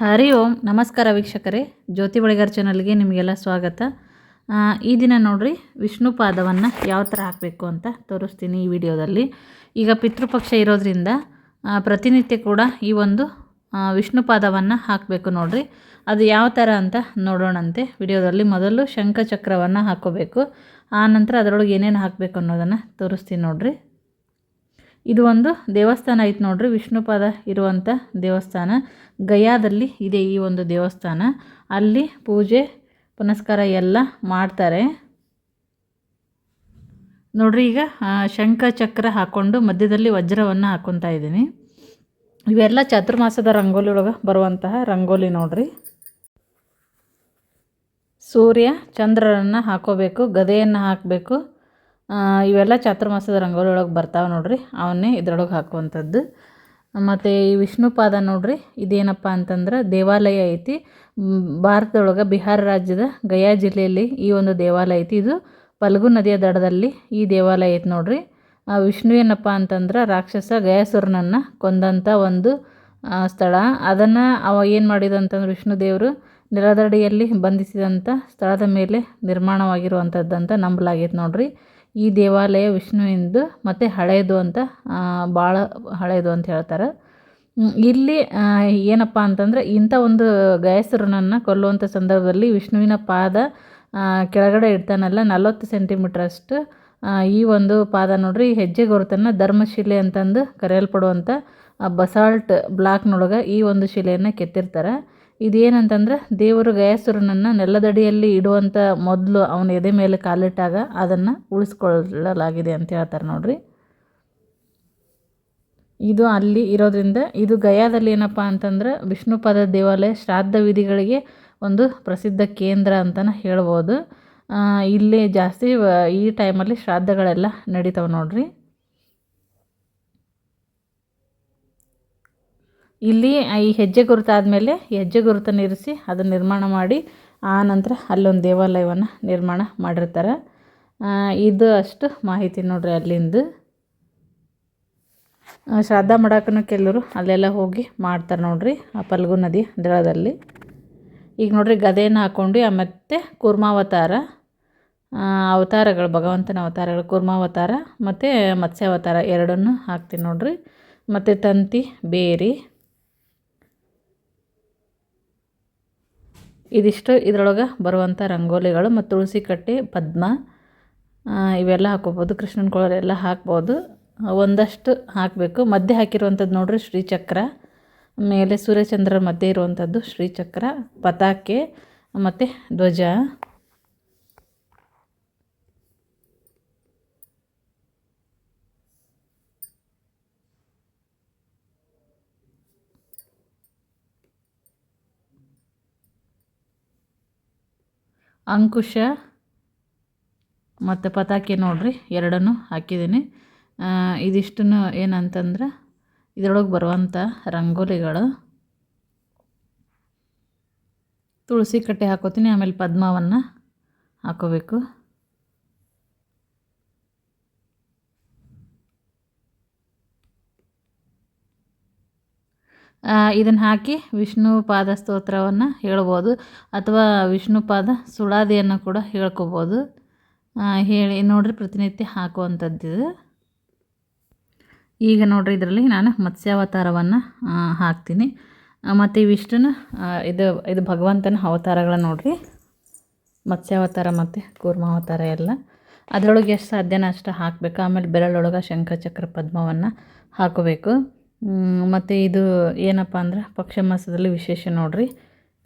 ಹರಿ ಓಂ, ನಮಸ್ಕಾರ ವೀಕ್ಷಕರೇ. ಜ್ಯೋತಿ ಬಳಿಗಾರ್ ಚಾನಲ್ಗೆ ನಿಮಗೆಲ್ಲ ಸ್ವಾಗತ. ಈ ದಿನ ನೋಡ್ರಿ ವಿಷ್ಣು ಪಾದವನ್ನು ಯಾವ ಥರ ಹಾಕಬೇಕು ಅಂತ ತೋರಿಸ್ತೀನಿ ಈ ವಿಡಿಯೋದಲ್ಲಿ. ಈಗ ಪಿತೃಪಕ್ಷ ಇರೋದ್ರಿಂದ ಪ್ರತಿನಿತ್ಯ ಕೂಡ ಈ ಒಂದು ವಿಷ್ಣು ಪಾದವನ್ನು ಹಾಕಬೇಕು ನೋಡ್ರಿ. ಅದು ಯಾವ ಥರ ಅಂತ ನೋಡೋಣಂತೆ. ವಿಡಿಯೋದಲ್ಲಿ ಮೊದಲು ಶಂಖಚಕ್ರವನ್ನು ಹಾಕೋಬೇಕು. ಆ ನಂತರ ಅದರೊಳಗೆ ಏನೇನು ಹಾಕಬೇಕು ಅನ್ನೋದನ್ನು ತೋರಿಸ್ತೀನಿ ನೋಡ್ರಿ. ಇದು ಒಂದು ದೇವಸ್ಥಾನ ಐತೆ ನೋಡ್ರಿ. ವಿಷ್ಣುಪಾದ ಇರುವಂಥ ದೇವಸ್ಥಾನ. ಗಯಾದಲ್ಲಿ ಇದೆ ಈ ಒಂದು ದೇವಸ್ಥಾನ. ಅಲ್ಲಿ ಪೂಜೆ, ಪುನಸ್ಕಾರ ಎಲ್ಲ ಮಾಡ್ತಾರೆ. ನೋಡ್ರಿ ಈಗ ಶಂಖ ಚಕ್ರ ಹಾಕ್ಕೊಂಡು ಮಧ್ಯದಲ್ಲಿ ವಜ್ರವನ್ನು ಹಾಕ್ಕೊತಾ ಇದ್ದೀನಿ. ಇವೆಲ್ಲ ಚಾತುರ್ಮಾಸದ ರಂಗೋಲಿ ಒಳಗೆ ಬರುವಂತಹ ರಂಗೋಲಿ ನೋಡ್ರಿ. ಸೂರ್ಯ ಚಂದ್ರರನ್ನು ಹಾಕೋಬೇಕು, ಗದೆಯನ್ನು ಹಾಕಬೇಕು. ಇವೆಲ್ಲ ಚಾತುರ್ಮಾಸದ ರಂಗೋಲಿ ಒಳಗೆ ಬರ್ತಾವೆ ನೋಡಿರಿ. ಅವನ್ನೇ ಇದ್ರೊಳಗೆ ಹಾಕುವಂಥದ್ದು. ಮತ್ತು ಈ ವಿಷ್ಣು ಪಾದ ನೋಡ್ರಿ, ಇದೇನಪ್ಪ ಅಂತಂದ್ರೆ ದೇವಾಲಯ ಐತಿ. ಭಾರತದೊಳಗೆ ಬಿಹಾರ ರಾಜ್ಯದ ಗಯಾ ಜಿಲ್ಲೆಯಲ್ಲಿ ಈ ಒಂದು ದೇವಾಲಯ ಐತಿ. ಇದು ಪಲ್ಗು ನದಿಯ ದಡದಲ್ಲಿ ಈ ದೇವಾಲಯ ಐತಿ ನೋಡ್ರಿ. ಆ, ವಿಷ್ಣು ಏನಪ್ಪ ಅಂತಂದ್ರೆ ರಾಕ್ಷಸ ಗಯಾಸುರನನ್ನು ಕೊಂದಂಥ ಒಂದು ಸ್ಥಳ. ಅದನ್ನು ಅವ ಏನು ಮಾಡಿದ ಅಂತಂದ್ರೆ ವಿಷ್ಣು ದೇವರು ನೆಲದಡಿಯಲ್ಲಿ ಬಂಧಿಸಿದಂಥ ಸ್ಥಳದ ಮೇಲೆ ನಿರ್ಮಾಣವಾಗಿರುವಂಥದ್ದಂತ ನಂಬಲಾಗೈತೆ ನೋಡ್ರಿ. ಈ ದೇವಾಲಯ ವಿಷ್ಣುವಿಂದು ಮತ್ತು ಹಳೆಯದು ಅಂತ ಭಾಳ ಹಳೆಯದು ಅಂತ ಹೇಳ್ತಾರೆ. ಇಲ್ಲಿ ಏನಪ್ಪ ಅಂತಂದ್ರೆ ಇಂಥ ಒಂದು ಗಯಸುರನನ್ನು ಕೊಲ್ಲುವಂಥ ಸಂದರ್ಭದಲ್ಲಿ ವಿಷ್ಣುವಿನ ಪಾದ ಕೆಳಗಡೆ ಇಡ್ತಾನಲ್ಲ, ನಲವತ್ತು ಸೆಂಟಿಮೀಟ್ರಷ್ಟು ಈ ಒಂದು ಪಾದ ನೋಡ್ರಿ ಹೆಜ್ಜೆ ಗುರುತನ್ನು ಧರ್ಮಶಿಲೆ ಅಂತಂದು ಕರೆಯಲ್ಪಡುವಂಥ ಬಸಾಲ್ಟ್ ಬ್ಲಾಕ್ನೊಳಗೆ ಈ ಒಂದು ಶಿಲೆಯನ್ನು ಕೆತ್ತಿರ್ತಾರೆ. ಇದೇನಂತಂದ್ರೆ ದೇವರು ಗಯಾಸುರನನ್ನು ನೆಲದಡಿಯಲ್ಲಿ ಇಡುವಂಥ ಮೊದಲು ಅವನ ಎದೆ ಮೇಲೆ ಕಾಲಿಟ್ಟಾಗ ಅದನ್ನು ಉಳಿಸ್ಕೊಳ್ಳಲಾಗಿದೆ ಅಂತ ಹೇಳ್ತಾರೆ ನೋಡ್ರಿ. ಇದು ಅಲ್ಲಿ ಇರೋದ್ರಿಂದ ಇದು ಗಯಾದಲ್ಲಿ ಏನಪ್ಪ ಅಂತಂದ್ರೆ ವಿಷ್ಣುಪಾದ ದೇವಾಲಯ ಶ್ರಾದ್ದ ವಿಧಿಗಳಿಗೆ ಒಂದು ಪ್ರಸಿದ್ಧ ಕೇಂದ್ರ ಅಂತಲೇ ಹೇಳ್ಬೋದು. ಇಲ್ಲಿ ಜಾಸ್ತಿ, ಈ ಟೈಮಲ್ಲಿ ಶ್ರಾದ್ದಗಳೆಲ್ಲ ನಡೀತಾವೆ ನೋಡ್ರಿ. ಇಲ್ಲಿ ಈ ಹೆಜ್ಜೆ ಗುರುತಾದಮೇಲೆ ಹೆಜ್ಜೆ ಗುರುತನ್ನು ಇರಿಸಿ ಅದನ್ನು ನಿರ್ಮಾಣ ಮಾಡಿ ಆ ನಂತರ ಅಲ್ಲೊಂದು ದೇವಾಲಯವನ್ನು ನಿರ್ಮಾಣ ಮಾಡಿರ್ತಾರೆ. ಇದು ಅಷ್ಟು ಮಾಹಿತಿ ನೋಡ್ರಿ ಅಲ್ಲಿಂದು. ಶ್ರಾದ್ದ ಮಾಡಕ್ಕೂ ಕೆಲವರು ಅಲ್ಲೆಲ್ಲ ಹೋಗಿ ಮಾಡ್ತಾರೆ ನೋಡ್ರಿ ಆ ಪಲ್ಗು ನದಿ ದಡದಲ್ಲಿ. ಈಗ ನೋಡ್ರಿ ಗದೆಯನ್ನು ಹಾಕ್ಕೊಂಡು ಮತ್ತು ಕೂರ್ಮಾವತಾರ ಅವತಾರಗಳು, ಭಗವಂತನ ಅವತಾರಗಳು, ಕುರ್ಮಾವತಾರ ಮತ್ತು ಮತ್ಸ್ಯಾವತಾರ ಎರಡನ್ನು ಹಾಕ್ತೀನಿ ನೋಡ್ರಿ. ಮತ್ತು ತಂತಿ, ಬೇರಿ ಇದಿಷ್ಟು ಇದರೊಳಗೆ ಬರುವಂಥ ರಂಗೋಲಿಗಳು ಮತ್ತು ತುಳಸಿ ಕಟ್ಟೆ, ಪದ್ಮ ಇವೆಲ್ಲ ಹಾಕೋಬೋದು ಕೃಷ್ಣನ ಕೊಳಲೆಲ್ಲ ಹಾಕ್ಬೋದು. ಒಂದಷ್ಟು ಹಾಕಬೇಕು. ಮಧ್ಯೆ ಹಾಕಿರುವಂಥದ್ದು ನೋಡ್ರಿ ಶ್ರೀಚಕ್ರ, ಮೇಲೆ ಸೂರ್ಯಚಂದ್ರ ಮಧ್ಯೆ ಇರುವಂಥದ್ದು ಶ್ರೀಚಕ್ರ, ಪತಾಕೆ, ಮತ್ತು ಧ್ವಜ. ಅಂಕುಶ ಮತ್ತು ಪತಾಕಿ ನೋಡ್ರಿ, ಎರಡನ್ನು ಹಾಕಿದ್ದೀನಿ. ಇದಿಷ್ಟನ್ನು ಏನಂತಂದ್ರೆ, ಇದರೊಳಗೆ ಬರುವಂಥ ರಂಗೋಲಿಗಳು. ತುಳಸಿ ಕಟ್ಟೆ ಹಾಕೋತೀನಿ, ಆಮೇಲೆ ಪದ್ಮವನ್ನು ಹಾಕೋಬೇಕು. ಇದನ್ನು ಹಾಕಿ ವಿಷ್ಣು ಪಾದ ಸ್ತೋತ್ರವನ್ನು ಹೇಳ್ಬೋದು ಅಥವಾ ವಿಷ್ಣು ಪಾದ ಸುಳಾದಿಯನ್ನು ಕೂಡ ಹೇಳ್ಕೊಬೋದು. ಹೇಳಿ, ನೋಡ್ರಿ ಪ್ರತಿನಿತ್ಯ ಹಾಕುವಂಥದ್ದು ಈಗ ನೋಡಿರಿ ಇದರಲ್ಲಿ ನಾನು ಮತ್ಸ್ಯಾವತಾರವನ್ನು ಹಾಕ್ತೀನಿ. ಮತ್ತು ಇವಿಷ್ಟನ್ನು ಇದು ಇದು ಭಗವಂತನ ಅವತಾರಗಳ ನೋಡಿರಿ. ಮತ್ಸ್ಯಾವತಾರ ಮತ್ತು ಕೂರ್ಮಾವತಾರ ಎಲ್ಲ. ಅದರೊಳಗೆ ಎಷ್ಟು ಸಾಧ್ಯನ ಅಷ್ಟು ಹಾಕಬೇಕು. ಆಮೇಲೆ ಬೆರಳೊಳಗೆ ಶಂಖಚಕ್ರ ಪದ್ಮವನ್ನು ಹಾಕೋಬೇಕು. ಮತ್ತು ಇದು ಏನಪ್ಪ ಅಂದ್ರೆ ಪಕ್ಷ ಮಾಸದಲ್ಲಿ ವಿಶೇಷ ನೋಡ್ರಿ.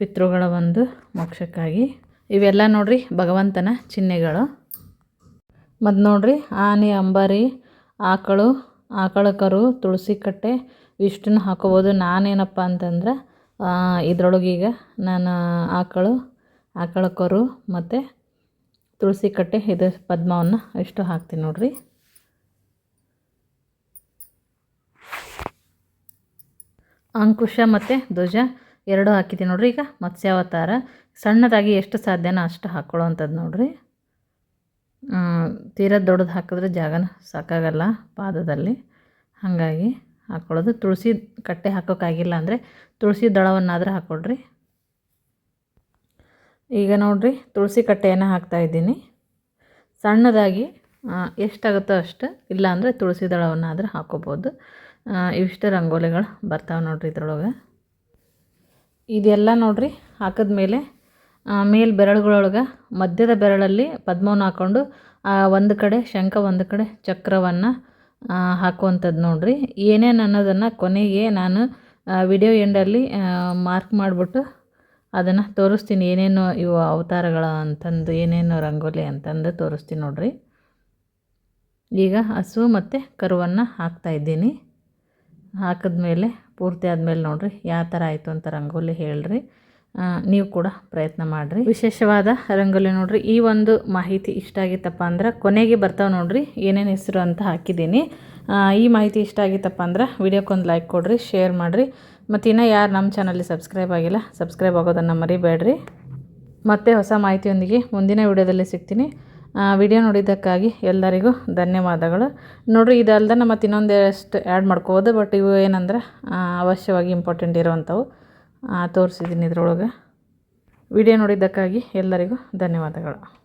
ಪಿತೃಗಳ ಒಂದು ಮೋಕ್ಷಕ್ಕಾಗಿ. ಇವೆಲ್ಲ ನೋಡ್ರಿ ಭಗವಂತನ ಚಿಹ್ನೆಗಳು. ಮತ್ತು ನೋಡ್ರಿ ಆನೆ, ಅಂಬಾರಿ, ಆಕಳು ಆಕಳ ಕರು ತುಳಸಿ ಕಟ್ಟೆ ಇಷ್ಟನ್ನು ಹಾಕೋಬೋದು. ನಾನೇನಪ್ಪ ಅಂತಂದ್ರೆ ಇದ್ರೊಳಗೆ ಈಗ ನಾನು ಆಕಳು ಆಕಳ ಕರು ಮತ್ತು ತುಳಸಿ ಕಟ್ಟೆ, ಇದು ಪದ್ಮವನ್ನು ಇಷ್ಟು ಹಾಕ್ತೀನಿ ನೋಡ್ರಿ. ಅಂಕುಶ ಮತ್ತು ಧ್ವಜ ಎರಡು ಹಾಕಿದ್ದೀನಿ ನೋಡ್ರಿ. ಈಗ ಮತ್ಸ್ಯಾವತಾರ. ಸಣ್ಣದಾಗಿ ಎಷ್ಟು ಸಾಧ್ಯನೋ ಅಷ್ಟು ಹಾಕ್ಕೊಳ್ಳೋವಂಥದ್ದು ನೋಡ್ರಿ. ತೀರ ದೊಡ್ಡದು ಹಾಕಿದ್ರೆ ಜಾಗನ ಸಾಕಾಗಲ್ಲ ಪಾದದಲ್ಲಿ. ಹಾಗಾಗಿ ಹಾಕ್ಕೊಳ್ಳೋದು ತುಳಸಿ ಕಟ್ಟೆ ಹಾಕೋಕ್ಕಾಗಿಲ್ಲ ಅಂದರೆ ತುಳಸಿ ದಳವನ್ನಾದರೂ ಹಾಕ್ಕೊಳ್ರಿ ಈಗ ನೋಡಿರಿ, ತುಳಸಿ ಕಟ್ಟೆಯನ್ನು ಹಾಕ್ತಾಯಿದ್ದೀನಿ ಸಣ್ಣದಾಗಿ ಎಷ್ಟಾಗುತ್ತೋ ಅಷ್ಟು ಇಲ್ಲಾಂದರೆ ತುಳಸಿ ದಳವನ್ನಾದರೂ ಹಾಕ್ಕೋಬೋದು ಇವಿಷ್ಟು ರಂಗೋಲಿಗಳು ಬರ್ತಾವೆ ನೋಡಿರಿ ಇದ್ರೊಳಗೆ. ಇದೆಲ್ಲ ನೋಡಿರಿ ಹಾಕಿದ್ಮೇಲೆ ಮೇಲ್ ಬೆರಳುಗಳೊಳಗೆ ಮಧ್ಯದ ಬೆರಳಲ್ಲಿ ಪದ್ಮವನ್ನು ಹಾಕ್ಕೊಂಡು ಒಂದು ಕಡೆ ಶಂಖ, ಒಂದು ಕಡೆ ಚಕ್ರವನ್ನು ಹಾಕುವಂಥದ್ದು ನೋಡಿರಿ. ಏನೇನು ಅನ್ನೋದನ್ನು ಕೊನೆಗೆ ನಾನು ವಿಡಿಯೋ ಎಂಡಲ್ಲಿ ಮಾರ್ಕ್ ಮಾಡಿಬಿಟ್ಟು ಅದನ್ನು ತೋರಿಸ್ತೀನಿ. ಏನೇನು ಇವು ಅವತಾರಗಳು ಅಂತಂದು, ಏನೇನು ರಂಗೋಲಿ ಅಂತಂದು ತೋರಿಸ್ತೀನಿ ನೋಡಿರಿ. ಈಗ ಹಸು ಮತ್ತು ಕರುವನ್ನು ಹಾಕ್ತಾಯಿದ್ದೀನಿ ಹಾಕಿದ್ಮೇಲೆ ಪೂರ್ತಿ ಆದಮೇಲೆ ನೋಡಿರಿ ಯಾವ ಥರ ಆಯಿತು ಅಂತ ರಂಗೋಲಿ ಹೇಳ್ರಿ. ನೀವು ಕೂಡ ಪ್ರಯತ್ನ ಮಾಡಿರಿ. ವಿಶೇಷವಾದ ರಂಗೋಲಿ ನೋಡಿರಿ. ಈ ಒಂದು ಮಾಹಿತಿ ಇಷ್ಟ ಆಗಿತ್ತಪ್ಪ ಅಂದ್ರೆ ಕೊನೆಗೆ ಬರ್ತಾವೆ ನೋಡಿರಿ. ಏನೇನು ಹೆಸರು ಅಂತ ಹಾಕಿದ್ದೀನಿ. ಈ ಮಾಹಿತಿ ಇಷ್ಟ ಆಗಿತ್ತಪ್ಪ ಅಂದ್ರೆ ವಿಡಿಯೋಕ್ಕೊಂದು ಲೈಕ್ ಕೊಡಿರಿ ಶೇರ್ ಮಾಡಿರಿ. ಮತ್ತು ಇನ್ನೂ ಯಾರು ನಮ್ಮ ಚಾನಲ್ಲಿ ಸಬ್ಸ್ಕ್ರೈಬ್ ಆಗಿಲ್ಲ ಸಬ್ಸ್ಕ್ರೈಬ್ ಆಗೋದನ್ನು ಮರಿಬೇಡ್ರಿ. ಮತ್ತೆ ಹೊಸ ಮಾಹಿತಿಯೊಂದಿಗೆ ಮುಂದಿನ ವಿಡಿಯೋದಲ್ಲಿ ಸಿಗ್ತೀನಿ. ವಿಡಿಯೋ ನೋಡಿದ್ದಕ್ಕಾಗಿ ಎಲ್ಲರಿಗೂ ಧನ್ಯವಾದಗಳು. ನೋಡಿರಿ, ಇದಲ್ದೆ ಮತ್ತು ಇನ್ನೊಂದಷ್ಟು ಆ್ಯಡ್ ಮಾಡ್ಕೋಬೋದು ಬಟ್ ಇವು ಏನಂದ್ರೆ ಅವಶ್ಯವಾಗಿ ಇಂಪಾರ್ಟೆಂಟ್ ಇರುವಂಥವು. ತೋರಿಸಿದ್ದೀನಿ ಇದ್ರೊಳಗೆ. ವಿಡಿಯೋ ನೋಡಿದ್ದಕ್ಕಾಗಿ ಎಲ್ಲರಿಗೂ ಧನ್ಯವಾದಗಳು.